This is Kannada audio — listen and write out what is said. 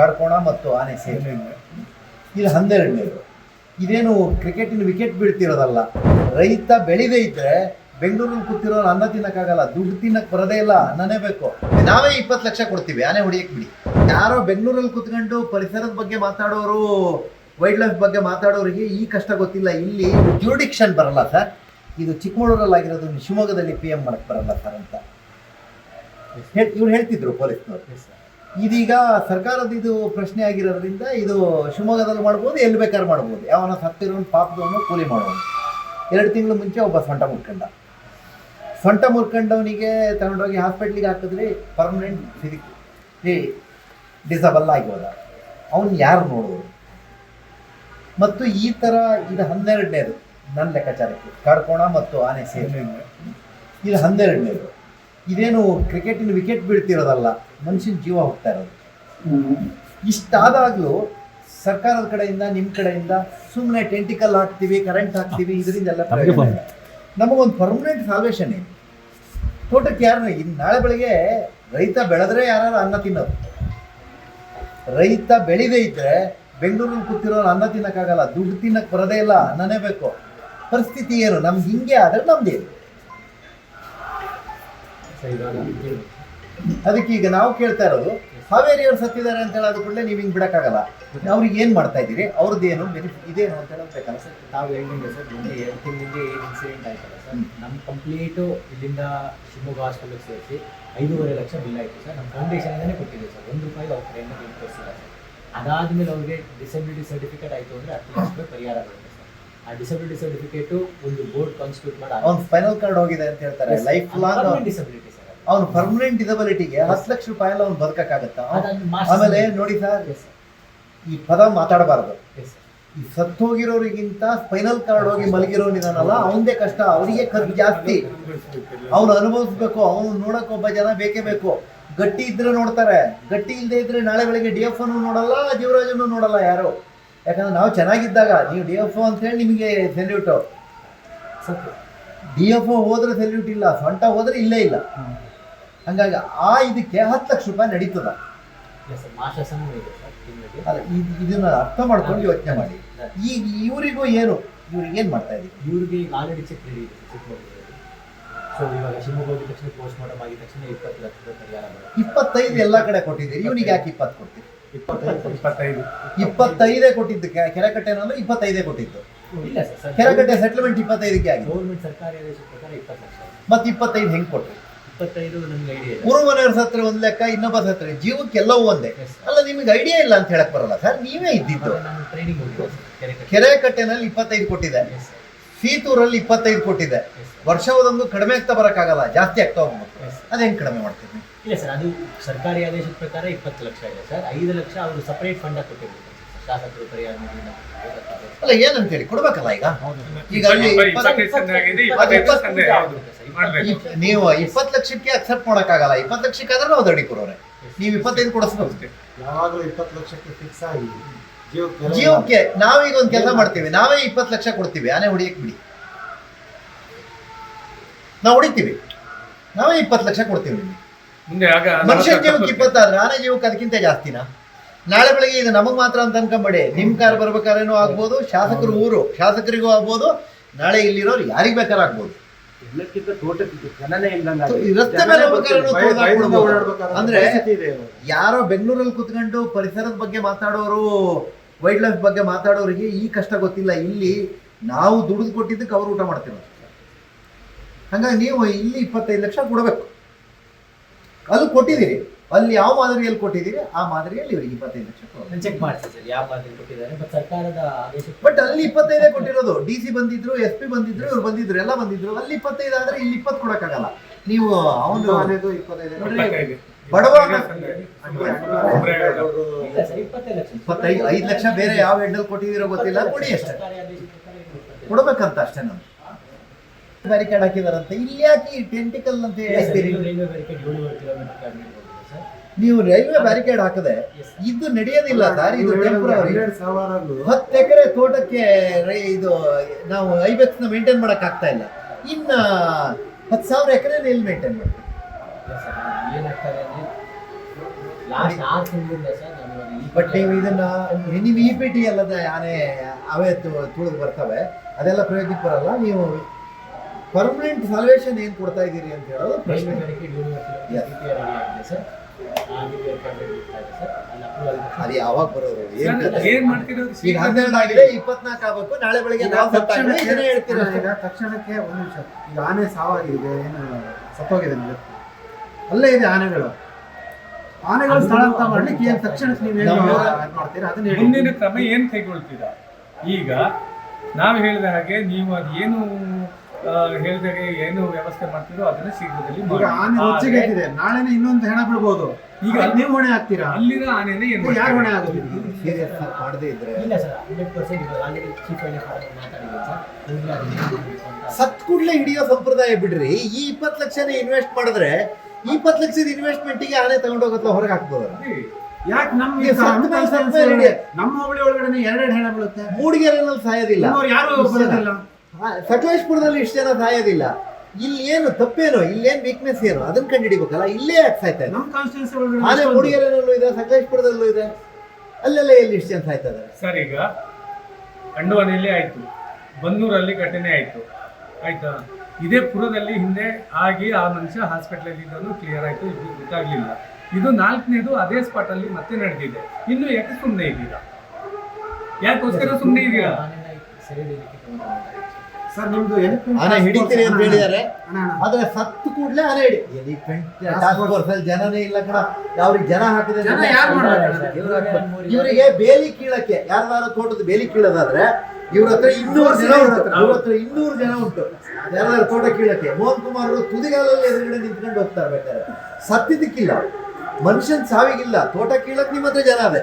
ಕಡ್ಕೋಣ ಮತ್ತು ಆನೆ ಸೇರಿ ಇದು. ಹನ್ನೆರಡನೇದು ಇದೇನು ಕ್ರಿಕೆಟಿನ ವಿಕೆಟ್ ಬೀಳ್ತಿರೋದಲ್ಲ. ರೈತ ಬೆಳಿದೇ ಇದ್ರೆ ಬೆಂಗಳೂರಲ್ಲಿ ಕೂತಿರೋ ಅನ್ನ ತಿನ್ನಕ್ಕಾಗಲ್ಲ, ದುಡ್ಡು ತಿನ್ನಕ್ಕೆ ಬರೋದೇ ಇಲ್ಲ, ಅನ್ನನೇ ಬೇಕು. ನಾವೇ ಇಪ್ಪತ್ತು ಲಕ್ಷ ಕೊಡ್ತೀವಿ, ಆನೆ ಹೊಡಿಯಕ್ಕೆ ಬಿಡಿ. ಯಾರೋ ಬೆಂಗಳೂರಲ್ಲಿ ಕೂತ್ಕೊಂಡು ಪರಿಸರದ ಬಗ್ಗೆ ಮಾತಾಡೋರು ವೈಲ್ಡ್ ಲೈಫ್ ಬಗ್ಗೆ ಮಾತಾಡೋರಿಗೆ ಈ ಕಷ್ಟ ಗೊತ್ತಿಲ್ಲ. ಇಲ್ಲಿ ಜ್ಯೂಡಿಕ್ಷನ್ ಬರಲ್ಲ ಸರ್. ಇದು ಚಿಕ್ಕಮಗಳೂರಲ್ಲಿ ಆಗಿರೋದು ಶಿವಮೊಗ್ಗದಲ್ಲಿ ಪಿ ಎಂ ಮಾಡಕ್ಕೆ ಬರಲ್ಲ ಸರ್ ಅಂತ. ಇವ್ರು ಹೇಳ್ತಿದ್ರು ಪೊಲೀಸ್ನವ್ರು. ಇದೀಗ ಸರ್ಕಾರದ ಇದು ಪ್ರಶ್ನೆ ಆಗಿರೋದ್ರಿಂದ ಇದು ಶಿವಮೊಗ್ಗದಲ್ಲಿ ಮಾಡ್ಬೋದು ಎಲ್ಲಿ ಬೇಕಾದ್ರೂ ಮಾಡ್ಬೋದು. ಯಾವನ ಸತ್ತಿರೋನು ಪಾಪದವನು ಕೂಲಿ ಮಾಡೋನು ಎರಡು ತಿಂಗಳು ಮುಂಚೆ ಒಬ್ಬ ಸೊಂಟ ಮುರ್ಕಂಡ. ಸೊಂಟ ಮುರ್ಕಂಡವನಿಗೆ ತಗೊಂಡೋಗಿ ಹಾಸ್ಪಿಟ್ಲಿಗೆ ಹಾಕಿದ್ರೆ ಪರ್ಮನೆಂಟ್ ಫಿಸಿಕ್ ಡಿಸಬಲ್ ಆಗಿ ಹೋದ. ಅವನು ಯಾರು ನೋಡೋದು ಮತ್ತು ಈ ಥರ ಇದು ಹನ್ನೆರಡನೇದು ನನ್ನ ಲೆಕ್ಕಾಚಾರಕ್ಕೆ. ಕಾರ್ಕೋಣ ಮತ್ತು ಆನೆ ಸೇರಿ. ಇದು ಹನ್ನೆರಡನೇದು. ಇದೇನು ಕ್ರಿಕೆಟಿನ ವಿಕೆಟ್ ಬೀಳ್ತಿರೋದಲ್ಲ ಮನುಷ್ಯನ ಜೀವ ಹೋಗ್ತಾ ಇರೋದು. ಇಷ್ಟಾದಾಗಲೂ ಸರ್ಕಾರದ ಕಡೆಯಿಂದ ನಿಮ್ಮ ಕಡೆಯಿಂದ ಸುಮ್ಮನೆ ಟೆಂಟಿಕಲ್ ಹಾಕ್ತೀವಿ ಕರೆಂಟ್ ಹಾಕ್ತೀವಿ ಇದರಿಂದ ಎಲ್ಲ. ನಮಗೊಂದು ಪರ್ಮನೆಂಟ್ ಸಾಲ್ವೇಷನ್ ಇದೆ. ತೋಟಕ್ಕೆ ಯಾರು ಇನ್ನು ನಾಳೆ ಬೆಳಗ್ಗೆ ರೈತ ಬೆಳೆದ್ರೆ ಯಾರು ಅನ್ನ ತಿನ್ನೋದು ರೈತ ಬೆಳಿದೇ ಇದ್ರೆ ಬೆಂಗಳೂರಲ್ಲಿ ಕೂತಿರೋ ಅನ್ನ ತಿನ್ನಕ್ಕಾಗಲ್ಲ ದುಡ್ಡು ತಿನ್ನಕ್ಕೆ ಬರೋದೇ ಇಲ್ಲ ಅನ್ನನೇ ಬೇಕು. ಪರಿಸ್ಥಿತಿ ಏನು? ನಮ್ಗೆ ಹಿಂಗೆ ಆದರೆ ನಮ್ದೇನು? ಅದಕ್ಕೆ ಈಗ ನಾವು ಕೇಳ್ತಾ ಇರೋದು ಹಾವೇರಿಯವ್ರು ಸತ್ತಿದ್ದಾರೆ ಅಂತ ಹೇಳೋದು ಕೂಡಲೇ ನೀವು ಹಿಂಗೆ ಬಿಡಕ್ಕಾಗಲ್ಲ. ಅವ್ರಿಗೆ ಏನು ಮಾಡ್ತಾ ಇದ್ದೀರಿ? ಅವ್ರದ್ದು ಏನು? ಬೆನಿಫಿಟ್ ಇದೇನು ಅಂತ ಹೇಳಬೇಕಲ್ಲ ಸರ್ ತಾವು ಹೇಳಿದ್ರೆ ಸರ್ ಮೊನ್ನೆ ಎರಡು ತಿಂಗಳಿಂದ ಏನು ಇನ್ಸಿಡೆಂಟ್ ಆಯ್ತಲ್ಲ ಸರ್ ನಮ್ಮ ಕಂಪ್ಲೀಟು ಇಲ್ಲಿಂದ ಶಿವಮೊಗ್ಗ ಹಾಸ್ಪಿಟಲ್ಗೆ ಸೇರಿಸಿ ಐದೂವರೆ ಲಕ್ಷ ಬಿಲ್ ಆಯಿತು ಸರ್ ನಮ್ಮ ಫೌಂಡೇಶನ್ನೇ ಕೊಟ್ಟಿದೆ ಸರ್ ಒಂದು ರೂಪಾಯಿ ಅವ್ರ ಕಡೆಯಿಂದ ಕೊಡಿಸಿಲ್ಲ ಸರ್. ಅದಾದಮೇಲೆ ಅವ್ರಿಗೆ ಡಿಸಬಿಲಿಟಿ ಸರ್ಟಿಫಿಕೇಟ್ ಆಯಿತು ಅಂದರೆ ಹತ್ತು ಲಕ್ಷ ರೂಪಾಯಿ ಪರಿಹಾರ ಬರುತ್ತೆ ಆ ಡಿಸಬಿಲಿಟಿ ಸರ್ಟಿಫಿಕೇಟು ಒಂದು ಬೋರ್ಡ್ ಕಾನ್ಸ್ಟಿಟ್ಯೂಟ್ ಮಾಡಿ ಅವ್ನು ಸ್ಪೈನಲ್ ಕಾರ್ಡ್ ಹೋಗಿದೆ ಅಂತ ಹೇಳ್ತಾರೆ. ಲೈಫ್ ಲಾಂಗ್ ಡಿಸಬಿಲಿಟಿ ಸರ್ ಅವ್ನು ಪರ್ಮನೆಂಟ್ ಡಿಸಬಿಲಿಟಿಗೆ ಹತ್ತು ಲಕ್ಷ ರೂಪಾಯಿ ಎಲ್ಲ ಅವ್ನು ಬದುಕಕ್ಕಾಗತ್ತಾ? ಆಮೇಲೆ ನೋಡಿ ಸರ್ ಈ ಪದ ಮಾತಾಡಬಾರ್ದು. ಎಸ್ ಸತ್ತು ಈ ಸತ್ತೋಗಿರೋರಿಗಿಂತ ಸ್ಪೈನಲ್ ಕಾರ್ಡ್ ಹೋಗಿ ಮಲಗಿರೋನಿದಾನಲ್ಲ ಅವನದೇ ಕಷ್ಟ ಅವರಿಗೆ ಖರ್ಚು ಜಾಸ್ತಿ. ಅವ್ನು ಅನುಭವಿಸ್ಬೇಕು ಅವ್ನು ನೋಡಕ್ ಒಬ್ಬ ಜನ ಬೇಕೇ ಬೇಕು. ಗಟ್ಟಿ ಇದ್ರೆ ನೋಡ್ತಾರೆ. ಗಟ್ಟಿ ಇಲ್ಲದೆ ಇದ್ರೆ ನಾಳೆ ಬೆಳಗ್ಗೆ ಡಿ ಎಫ್ ನೋಡಲ್ಲ ಜೀವರಾಜನ್ನು ನೋಡಲ್ಲ ಯಾರು? ಯಾಕಂದ್ರೆ ನಾವು ಚೆನ್ನಾಗಿದ್ದಾಗ ನೀವು ಡಿ ಎಫ್ ಅಂತ ಹೇಳಿ ನಿಮಗೆ ಸೆಲ್ಯೂಟು. ಸತ್ಯ. ಡಿ ಎಫ್ ಒ ಹೋದ್ರೆ ಸೆಲ್ಯೂಟ್ ಇಲ್ಲ ಸೊಂಟ ಹೋದ್ರೆ ಇಲ್ಲೇ ಇಲ್ಲ. ಹಂಗಾಗಿ ಆ ಇದಕ್ಕೆ ಹತ್ತು ಲಕ್ಷ ರೂಪಾಯಿ ನಡೀತದ. ಅಲ್ಲ ಇದ್- ಇದನ್ನ ಅರ್ಥ ಮಾಡ್ಕೊಂಡು ಯೋಚನೆ ಮಾಡಿ. ಈಗ ಇವರಿಗೂ ಏನು? ಇವ್ರಿಗೆ ಏನು ಮಾಡ್ತಾ ಇದ್ದೀವಿ ಇವ್ರಿಗೆ ಈಗ ಆಲ್ರೆಡಿ ಚೆಕ್ ಸೊ ಇವಾಗ ಶಿವಮೊಗ್ಗ ತಕ್ಷಣ ಪೋಸ್ಟ್ ಆಗಿದ ತಕ್ಷಣ ಇಪ್ಪತ್ತು ಲಕ್ಷ ಪರಿಹಾರ ಇಪ್ಪತ್ತೈದು ಎಲ್ಲ ಕಡೆ ಕೊಟ್ಟಿದ್ದೀರಿ. ಇವನಿಗೆ ಯಾಕೆ ಇಪ್ಪತ್ತು ಕೊಡ್ತೀರಿ? ಇಪ್ಪತ್ತೈದು. ಇಪ್ಪತ್ತೈದು. ಇಪ್ಪತ್ತೈದೇ ಕೊಟ್ಟಿದ್ದು. ಕೆರೆಕಟ್ಟೆ ಅಂದ್ರೆ ಇಪ್ಪತ್ತೈದೇ ಕೊಟ್ಟಿದ್ದು. ಇಲ್ಲ ಸರ್ ಸರ್ ಕೆರೆಕಟ್ಟೆ ಸೆಟ್ಲ್ಮೆಂಟ್ ಇಪ್ಪತ್ತೈದಕ್ಕೆ ಆಗಿದೆ. ಗೌರ್ಮೆಂಟ್ ಸರ್ಕಾರಿ ಆದೇಶ ಪ್ರಕಾರ ಇಪ್ಪತ್ತು ಲಕ್ಷ. ಮತ್ತೆ ಇಪ್ಪತ್ತೈದು ಹೆಂಗ್ ಕೊಟ್ರಿ? ಇಪ್ಪತ್ತೈದು ನಮ್ಗೆ ಐಡಿಯಾ ಸತ್ರ ಒಂದ್ ಲೆಕ್ಕ ಇನ್ನೊಬ್ಬ ಸತ್ರ ಜೀವಕ್ಕೆ ಎಲ್ಲವೂ ಒಂದೇ. ಅಲ್ಲ ನಿಮಗೆ ಐಡಿಯಾ ಇಲ್ಲ ಅಂತ ಹೇಳಕ್ ಬರಲ್ಲ ಸರ್. ನೀವೇ ಇದ್ದಿದ್ದು. ನಾನು ಟ್ರೈನಿಂಗ್ ಹೋಗಿದ್ದೆ ಕೆರೆ ಕೆರೆಕಟ್ಟೆನಲ್ಲಿ ಇಪ್ಪತ್ತೈದು ಕೊಟ್ಟಿದೆ. ಸೀತೂರಲ್ಲಿ ಇಪ್ಪತ್ತೈದು ಕೊಟ್ಟಿದೆ. ವರ್ಷ ಒಂದೊಂದು ಕಡಿಮೆ ಆಗ್ತಾ ಬರಕ್ಕಾಗಲ್ಲ. ಜಾಸ್ತಿ ಆಗ್ತಾ ಹೋಗ್ಬೇಕು. ಅದೇನ್ ಅದ್ ಹೆಂಗ್ ಕಡಿಮೆ ಮಾಡ್ತೀವಿ ಇಲ್ಲ ಸರ್ ಅದು ಸರ್ಕಾರಿ ಆದೇಶದ ಪ್ರಕಾರ ಇಪ್ಪತ್ತು ಲಕ್ಷ ಇದೆ ಸರ್. ಐದು ಲಕ್ಷ ಅವರು ಸಪರೇಟ್ ಫಂಡ್ ಕೊಟ್ಟಿರ್ಬೇಕು ಶಾಸಕರು ಪರಿಹಾರ ನಿಧಿಯಿಂದ ಅಲ್ಲ ಏನಂತ ಹೇಳಿ ಕೊಡ್ಬೇಕಲ್ಲ ಈಗ? ಈಗ ಅಲ್ಲಿ ಇಪ್ಪತ್ತು-? ಮಾಡ್ಬೇಕು. ನೀವು ಇಪ್ಪತ್ತು ಲಕ್ಷಕ್ಕೆ ಅಕ್ಸೆಪ್ಟ್ ಮಾಡೋಕ್ಕಾಗಲ್ಲ. ಇಪ್ಪತ್ತು ಲಕ್ಷಕ್ಕಾದ್ರೆ ನಾವು ದಡಿ ಕೊಡೋರೆ. ನೀವು ಇಪ್ಪತ್ತೈದು ಕೊಡಿಸ್ಬೇಕು ಯಾವಾಗಲೂ ಇಪ್ಪತ್ತು ಲಕ್ಷಕ್ಕೆ ಫಿಕ್ಸ್ ಆಗಿ ಜೀವಕ್ಕೆ ಜೀವಕ್ಕೆ ನಾವೀಗ ಒಂದು ಕೆಲಸ ಮಾಡ್ತೀವಿ. ನಾವೇ ಇಪ್ಪತ್ತು ಲಕ್ಷ ಕೊಡ್ತೀವಿ. ಆನೆ ಹೊಡಿಯಕ್ ಬಿಡಿ. ನಾವು ಹೊಡಿತೀವಿ. ನಾವೇ ಇಪ್ಪತ್ತು ಲಕ್ಷ ಕೊಡ್ತೀವಿ ನಿಮಗೆ. ಮುಂದೆ ಆಗ ಮನುಷ್ಯ ಜೀವಕ್ಕೆ ಇಪ್ಪತ್ತಾದ್ರೆ ಆನೆ ಜೀವಕ್ಕೆ ಅದಕ್ಕಿಂತ ಜಾಸ್ತಿನಾ ನಾಳೆ ಬೆಳಗ್ಗೆ ಇದು ನಮಗ್ ಮಾತ್ರ ಅಂತ ಅನ್ಕೊಂಬೇಡಿ. ನಿಮ್ ಕಾರ್ ಬರ್ಬೇಕಾದ್ರೇನು ಆಗ್ಬೋದು ಶಾಸಕರು ಊರು ಶಾಸಕರಿಗೂ ಆಗ್ಬೋದು ನಾಳೆ ಇಲ್ಲಿರೋರು ಯಾರಿಗ್ ಬೇಕಾರ ಆಗ್ಬೋದು. ಎಲ್ಲಕ್ಕಿಂತ ತೋಟಕ್ಕೆ ಜನನೇ ಇಲ್ದಂಗ ಈ ರಸ್ತೆ ಮೇಲೆ ಹೋಗ್ಬೇಕಾದ್ರೂ ತೋಟ ಅಂದ್ರೆ ಯಾರೋ ಬೆಂಗಳೂರಲ್ಲಿ ಕುತ್ಕೊಂಡು ಪರಿಸರದ ಬಗ್ಗೆ ಮಾತಾಡೋರು ವೈಲ್ಡ್ ಲೈಫ್ ಬಗ್ಗೆ ಮಾತಾಡೋರಿಗೆ ಈ ಕಷ್ಟ ಗೊತ್ತಿಲ್ಲ. ಇಲ್ಲಿ ನಾವು ದುಡಿದು ಕೊಟ್ಟಿದ್ದಕ್ಕೆ ಅವ್ರು ಊಟ ಮಾಡ್ತೀವಿ ಹಂಗಾಗಿ ನೀವು ಇಲ್ಲಿ ಇಪ್ಪತ್ತೈದು ಲಕ್ಷ ಕೊಡಬೇಕು. ಅಲ್ಲಿ ಕೊಟ್ಟಿದ್ದೀರಿ. ಅಲ್ಲಿ ಯಾವ ಮಾದರಿಯಲ್ಲಿ ಕೊಟ್ಟಿದ್ದೀರಿ? ಆ ಮಾದರಿಯಲ್ಲಿ ಇವರಿಗೆ ಇಪ್ಪತ್ತೈದು ಲಕ್ಷ ಕೊಡಬೇಕು ಚೆಕ್ ಮಾಡ್ತೀನಿ ಸರ್ ಯಾವ ಮಾದರಿ ಕೊಟ್ಟಿದ್ದಾರೆ ಬಟ್ ಸರ್ಕಾರದ ಆದೇಶ ಬಟ್ ಅಲ್ಲಿ ಇಪ್ಪತ್ತೈದೇ ಕೊಟ್ಟಿರೋದು. ಡಿ ಸಿ ಬಂದಿದ್ರು ಎಸ್ ಪಿ ಬಂದಿದ್ರು ಇವ್ರು ಬಂದಿದ್ರು ಎಲ್ಲ ಬಂದಿದ್ರು. ಅಲ್ಲಿ ಇಪ್ಪತ್ತೈದು ಆದ್ರೆ ಇಲ್ಲಿ ಇಪ್ಪತ್ತು ಕೊಡಕ್ಕಾಗಲ್ಲ. ನೀವು ಅವನು ಆನೆದು ಇಪ್ಪತ್ತೈದು ನೋಡ್ರಿ, ಇಪ್ಪತ್ತೈದು. ಬಡವ ಒಬ್ರೇ ಇಲ್ಲ ಸರ್ ಇಪ್ಪತ್ತೈದು ಲಕ್ಷ. ಇಪ್ಪತ್ತೈದು ಐದು ಲಕ್ಷ ಬೇರೆ ಯಾವ ಹೆಡ್ಡಲ್ಲಿ ಕೊಟ್ಟಿದ್ದೀರೋ ಗೊತ್ತಿಲ್ಲ. ಕೊಡಿ ಅಷ್ಟೇ. ಸರ್ಕಾರಿ ಪ್ರಕಾರ. ಕೊಡ್ಬೇಕಂತ ಅಷ್ಟೇ ನಾನು. ಬ್ಯಾರಿಕೇಡ್ ಹಾಕಿದಾರಂತೆ. ಇಲ್ಲಿ ಯಾಕೆ ಟೆಂಟಿಕಲ್ ಅಂತ ಹೇಳ್ತೀರಿ ರೈಲ್ವೆ ಬ್ಯಾರಿಕೇಡ್ ಏಳುವರೆ ಕಿಲೋಮೀಟರ್ ಕಾಡಿಗೆ ಸರ್ ನೀವು ರೈಲ್ವೆ ಬ್ಯಾರಿಕೇಡ್ ಹಾಕದೆ ಇದು ನಡೆಯೋದಿಲ್ಲ ದಾರಿ ಇದು ಟೆಂಪ್ರವರಿ ಹತ್ತು ಎಕರೆ ತೋಟಕ್ಕೆ ರೈ- ಇದು ನಾವು ಐಬೆಕ್ಸ್ನ ಮೇಂಟೈನ್ ಮಾಡಕ್ ಆಗ್ತಾ ಇಲ್ಲ. ಇನ್ನ ಹತ್ತು ಸಾವಿರ ಎಕರೆ ಎಲ್ಲಿ ಮೇಂಟೈನ್ ಮಾಡ್ತೀವಿ ಏನಾಗ್ತಾರೆ ಅಂದರೆ ಲಾಸ್ಟ್ ಆರು ಸರ್ ನಾನು ಬಟ್ ನೀವು ಇದನ್ನ ನೀವು ಇ ಪಿ ಟಿ ಅಲ್ಲದ ಆನೆ ಅವೇ ತುಳಿದು ಬರ್ತವೆ. ಅದೆಲ್ಲ ಪ್ರಯೋಗಕ್ಕೆ ಬರಲ್ಲ. ನೀವು ಪರ್ಮನೆಂಟ್ ಸಾಲ್ವೇಷನ್ ಏನು ಕೊಡ್ತಾ ಇದ್ದೀರಿ ಅಂತ ಹೇಳೋದು ಪ್ರಶ್ನೆ. Yes. ಅದು ಯಾವಾಗ ಬರೋದು? ಈಗ ಹನ್ನೆರಡು ಆಗಿದೆ ಇಪ್ಪತ್ನಾಲ್ಕು ಆಗ್ಬೇಕು ನಾಳೆ ಬೆಳಿಗ್ಗೆ ನಾವು ತಕ್ಷಣ ಏನೇ ಹೇಳ್ತೀರ? ಈಗ ತಕ್ಷಣಕ್ಕೆ ಒಂದು ನಿಮಿಷ. ಈಗ ಆನೆ ಸಾವಾಗಿದೆ ಏನು ಸತ್ತೋಗಿದೆ ನಿಮಗೆ? ಅಲ್ಲೇ ಇದೆ ಆನೆಗಳು. ಆನೆಗಳು ಸ್ಥಳಾಂತರ ಮಾಡ್ಲಿಕ್ಕೆ ಏನ್ ತಕ್ಷಣಕ್ಕೆ ನೀವು ಏನು ಮಾಡ್ತೀರಾ? ಅದನ್ನ ಹೇಳಿ. ಮುಂದಿನ ಕ್ರಮ ಏನ್ ಕೈಗೊಳ್ತೀರಾ ಈಗ ನಾವು ಹೇಳಿದ ಹಾಗೆ ನೀವು ಅದು ಏನು ಹೇಳಿದಾಗೆ ಏನು ವ್ಯವಸ್ಥೆ ಮಾಡ್ತೀರೋ ಅದನ್ನ ಶೀಘ್ರದಲ್ಲಿ ಈಗ ಮಾಡಿ. ಆನೆ ಹೊಚ್ಚಿಗೆ ಆದ್ರೆ ಇದೆ ನಾಳೆನೆ ಇನ್ನೊಂದು ಹೆಣ ಬಿಡ್ಬೋದು. ಈಗ ಈಗ ನೀವು ಹೊಣೆ ಹಾಕ್ತೀರಾ ಅಲ್ಲಿರೋ ಆನೆನೇ ಏನ್ ಯಾರು ಹೊಣೆ ಆಗೋದಿಲ್ಲ? ಸೀರಿಯಸ್ ಮಾಡದೇ ಇದ್ರೆ ಇಲ್ಲ ಸರ್ ಹಂಡ್ರೆಡ್ ಪರ್ಸೆಂಟ್ ಇವಾಗ ಆಲ್ರೆಡಿ ಚೀಫ್ ಮಾತಾಡಿದ್ದೀನಿ ಸರ್. ಕೂಡಲೇ ಅದನ್ನ ಮಾಡ್ಬೇಕು ಅಂತ. ಸತ್ ಕೂಡಲೇ ಹಿಡಿಯೋ ಸಂಪ್ರದಾಯ ಬಿಡ್ರಿ. ಈ ಇಪ್ಪತ್ತು ಲಕ್ಷನ ಇನ್ವೆಸ್ಟ್ ಮಾಡಿದ್ರೆ ಈ ಇಪ್ಪತ್ತು ಲಕ್ಷದ ಇನ್ವೆಸ್ಟ್ಮೆಂಟ್ಗೆ ಆನೆ ತಗೊಂಡೋಗತ್ಲ ಹೊರಗೆ ಹಾಕ್ಬೋದು ಅದೇ. ಯಾಕೆ ನಮ್ಮ ಈಗ ಸತ್ತ ಮೇಲೆ ಸತ್ತ ಮೇಲೆ ಹಿಡಿ. ನಮ್ಮ ಹೋಬಳಿ ಒಳಗಡೆ ಎರಡೆರಡು ಹೆಣ ಬೀಳುತ್ತೆ. ಮೂಡಿಗೆರೆನಲ್ಲಿ ಸಾಯೋದಿಲ್ಲ. ಇನ್ನೋರು ಯಾರು ಬರೋದಿಲ್ಲ. ಸಕಲೇಶ್ಪುರದಲ್ಲಿ ಇಷ್ಟು ಜನ ಸಾಯೋದಿಲ್ಲ. ಇಲ್ಲಿ ಏನು ತಪ್ಪೇನು ಇಲ್ಲೇನು ವೀಕ್ನೆಸ್ ಏನು ಅದನ್ನ ಕಂಡು ಹಿಡಿಬೇಕಲ್ಲ ಇಲ್ಲೇ ಯಾಕೆ ಸಾಯ್ತಾ ಇದೆ ನಮ್ಮ ಕಾನ್ಸ್ಟಿಟ್ಯೂನ್ಸಿ ಆನೆ ಒಳಗಡೆ ಮೂಡಿಗೆರೆನಲ್ಲೂ ಇದೆ ಸಕಲೇಶ್ಪುರದಲ್ಲೂ ಇದೆ. ಅಲ್ಲೆಲ್ಲ ಎಲ್ಲಿ ಇಷ್ಟು ಜನ ಸಾಯ್ತಾ ಇದ್ದಾರೆ? ಸರ್ ಈಗ ಅಂಡವನಲ್ಲಿ ಆಯ್ತು. ಬನ್ನೂರಲ್ಲಿ ಘಟನೆ ಆಯ್ತು. ಆಯ್ತಾ? ಇದೇ ಪುರದಲ್ಲಿ ಹಿಂದೆ ಆಗಿ ಆ ಮನುಷ್ಯ ಹಾಸ್ಪಿಟಲ್ ಇದ್ದನು ಕ್ಲಿಯರ್ ಆಯ್ತು ಇದು ಗೊತ್ತಾಗ್ಲಿಲ್ಲ. ಇದು ನಾಲ್ಕನೇದು ಅದೇ ಸ್ಪಾಟ್ ಅಲ್ಲಿ ಮತ್ತೆ ನಡೆದಿದೆ. ಇನ್ನು ಯಾಕೆ ಸುಮ್ಮನೆ ಇದ್ದೀರಾ ಯಾಕೋಸ್ಕರ ಸುಮ್ಮನೆ ಇದೀರಾ? ಸೆರೆ ನಿಮ್ದು ಆನೆ ಹಿಡಿತೀರಿ ಅಂತ ಹೇಳಿದ್ದಾರೆ. ಆದ್ರೆ ಸತ್ತು ಕೂಡಲೇ ಆನೆ ಹಿಡಿ. ಎಲಿಫೆಂಟ್ ಟಾಸ್ಕ್ ಫೋರ್ಸ್ ಅಲ್ಲಿ ಜನನೇ ಇಲ್ಲ ಕಣ. ಅವ್ರಿಗೆ ಜನ ಹಾಕಿದ್ರೆ ಜನ ಯಾರು ಮಾಡ್ಬೇಕು? ಇವರಿಗೆ ಬೇಲಿ ಕೀಳಕ್ಕೆ. ಯಾರ್ದಾರು ತೋಟದ ಬೇಲಿ ಕೀಳೋದಾದ್ರೆ ಇವ್ರ ಹತ್ರ ಇನ್ನೂರು ಜನ ಉಂಟು. ಇವ್ರ ಹತ್ರ ಇನ್ನೂರು ಜನ ಉಂಟು. ಯಾರ್ದಾರು ತೋಟ ಕೀಳಕ್ಕೆ. ಮೋಹನ್ ಕುಮಾರ್ ಅವರು ತುದಿಗಾಲಲ್ಲಿ ಎದುರುಗಡೆ ನಿಂತ್ಕೊಂಡು ಹೋಗ್ತಾ ಇರ್ಬೇಕಾದ್ರೆ ಸತ್ತಿದ್ದಕ್ಕಿಲ್ಲ. ಮನುಷ್ಯನ್ ಸಾವಿಗಿಲ್ಲ. ತೋಟ ಕೀಳಕ್ ನಿಮ್ಮ ಹತ್ರ ಜನ ಅದೇ